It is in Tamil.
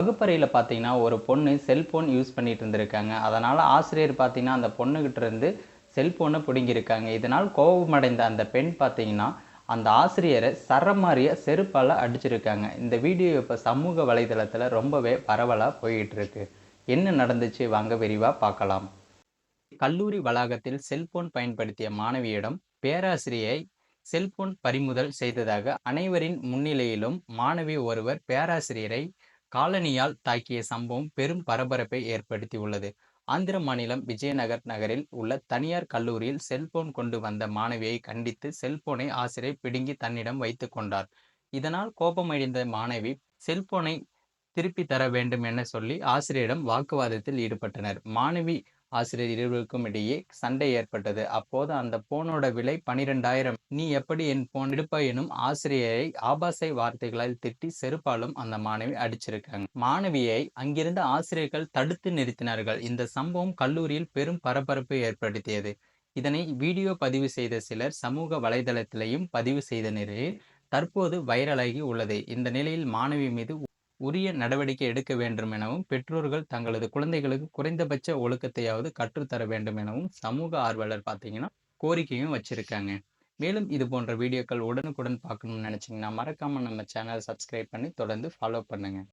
வகுப்பறையில் பார்த்தீங்கன்னா ஒரு பொண்ணு செல்போன் யூஸ் பண்ணிட்டு இருந்திருக்காங்க. அதனால் ஆசிரியர் பார்த்தீங்கன்னா அந்த பொண்ணுகிட்ட இருந்து செல்போனை பிடுங்கியிருக்காங்க. இதனால் கோபமடைந்த அந்த பெண் பார்த்தீங்கன்னா அந்த ஆசிரியரை சரமாரியாக செருப்பால் அடிச்சிருக்காங்க. இந்த வீடியோ இப்போ சமூக வலைதளத்தில் ரொம்பவே பரவலாக போயிட்டுருக்கு. என்ன நடந்துச்சு? வாங்க விரிவாக பார்க்கலாம் கல்லூரி வளாகத்தில் செல்போன் பயன்படுத்திய மாணவியிடம் பேராசிரியை செல்போன் பறிமுதல் செய்ததாக அனைவரின் முன்னிலையிலும் மாணவி ஒருவர் பேராசிரியரை காலனியால் தாக்கிய சம்பவம் பெரும் பரபரப்பை ஏற்படுத்தியுள்ளது. ஆந்திர மாநிலம் விஜயநகர் நகரில் உள்ள தனியார் கல்லூரியில் செல்போன் கொண்டு வந்த மாணவியை கண்டித்து செல்போனை ஆசிரியர் பிடுங்கி தன்னிடம் வைத்து கொண்டார். இதனால் கோபமடைந்த மாணவி செல்போனை திருப்பி தர வேண்டும் என சொல்லி ஆசிரியரிடம் வாக்குவாதத்தில் ஈடுபட்டனர். மாணவி ஆசிரியர் இருவருக்கும் இடையே சண்டை ஏற்பட்டது. அப்போது அந்த போனோட விலை பனிரெண்டாயிரம். நீ எப்படி என் போன் எடுப்ப? எனும் ஆசிரியரை ஆபாசை வார்த்தைகளால் திட்டி செருப்பாலும் அந்த மாணவி அடிச்சிருக்காங்க. மாணவியை அங்கிருந்த ஆசிரியர்கள் தடுத்து நிறுத்தினார்கள். இந்த சம்பவம் கல்லூரியில் பெரும் பரபரப்பு ஏற்படுத்தியது. இதனை வீடியோ பதிவு செய்த சிலர் சமூக வலைதளத்திலையும் பதிவு செய்த நிலையில் தற்போது வைரலாகி உள்ளது. இந்த நிலையில் மாணவி மீது உரிய நடவடிக்கை எடுக்க வேண்டும் எனவும் பெற்றோர்கள் தங்களது குழந்தைகளுக்கு குறைந்தபட்ச ஒழுக்கத்தையாவது கற்றுத்தர வேண்டும் எனவும் சமூக ஆர்வலர் பார்த்தீங்கன்னா கோரிக்கையும் வச்சுருக்காங்க. மேலும் இது போன்ற வீடியோக்கள் உடனுக்குடன் பார்க்கணும்னு நினச்சிங்கன்னா மறக்காமல் நம்ம சேனலை சப்ஸ்கிரைப் பண்ணி தொடர்ந்து ஃபாலோ பண்ணுங்கள்